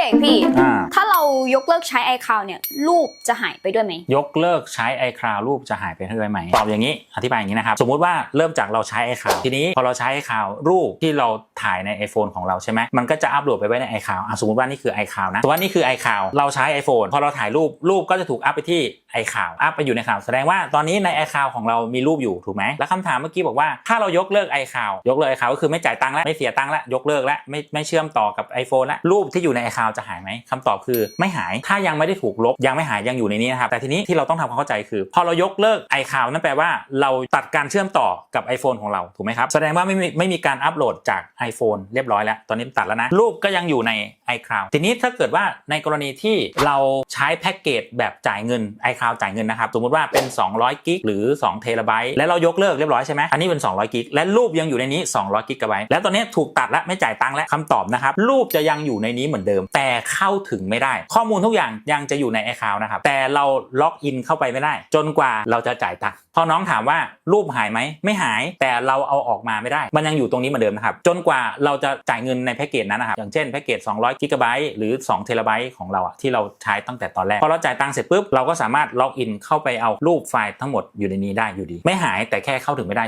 พี่เอกพี่ อ่า ถ้าเรายกเลิกใช้ iCloud เนี่ย รูปจะหายไปด้วยไหม ยกเลิกใช้ iCloud รูปจะหายไปด้วยไหมตอบอย่างนี้ อธิบายอย่างนี้นะครับ สมมุติว่าเริ่มจากเราใช้ iCloud ทีนี้พอเราใช้ iCloud รูปที่เรา ถ่ายใน iPhone ของเราใช่ไหมมันก็จะอัปโหลดไปไว้ใน iCloud อะสมมติว่านี่คือ iCloud นะสมมติว่านี่คือ iCloud เราใช้ iPhone พอเราถ่ายรูปรูปก็จะถูกอัปไปที่ iCloud อัปไปอยู่ใน cloud แสดงว่าตอนนี้ใน iCloud ของเรามีรูปอยู่ถูกไหมแล้วคำถามเมื่อกี้บอกว่าถ้าเรายกเลิก iCloud ยกเลิก iCloud ก็คือไม่จ่ายตังค์แล้วไม่เสียตังค์แล้วยกเลิกแล้วไม่ไม่เชื่อมต่อกับ iPhone แล้วรูปที่อยู่ใน iCloud จะหายไหมคำตอบคือไม่หายถ้ายังไม่ได้ถูกลบยังไม่หายยังอยู่ในนี้นะครับแต่ทีนี้ที่เราต้องทำความเข้าใจคือ พอเรายกเลิก iCloud นั่นแปลว่าเราตัดการเชื่อมต่อกับ iPhone ของเราถูกไหมครับแสดงว่าไม่มีไม่มีการอัปโหลดจาก iPhone เรียบร้อยแล้ว ตอนนี้ตัดแล้วนะ รูปก็ยังอยู่ใน iCloud ทีนี้ถ้าเกิดว่าในกรณีที่เราใช้แพ็กเกจแบบจ่ายเงิน iCloud จ่ายเงินนะครับ สมมติว่าเป็น 200กิกหรือ2เทราไบต์แล้วเรายกเลิกเรียบร้อยใช่ไหมอันนี้เป็น 200กิกและรูปยังอยู่ในนี้ 200กิกะไบต์แล้วตอนนี้ถูกตัดและไม่จ่ายตังค์และคำตอบนะครับรูปจะยังอยู่ในนี้เหมือนเดิม แต่เข้าถึงไม่ได้ ข้อมูลทุกอย่างยังจะอยู่ใน iCloud นะครับแต่เราล็อกอินเข้าไปไม่ได้ จนกว่าเราจะจ่ายตังค์พอน้องถามว่ารูปหายไหมไม่หาย แต่เราเอาออกมาไม่ได้ มันยังอยู่ตรงนี้เหมือนเดิมนะครับจนกว่าเราจะจ่ายเงินในแพ็กเกจนั้นนะครับอย่างเช่นแพ็กเกจ200กิกะไบต์หรือ2เทราไบต์ของเราอะที่เราใช้ตั้งแต่ตอนแรกพอเราจ่ายตังค์เสร็จปุ๊บเราก็สามารถล็อกอินเข้าไปเอารูปไฟล์ทั้งหมดอยู่ในนี้ได้อยู่ดี ไม่หายแต่แค่เข้าถึงไม่ได้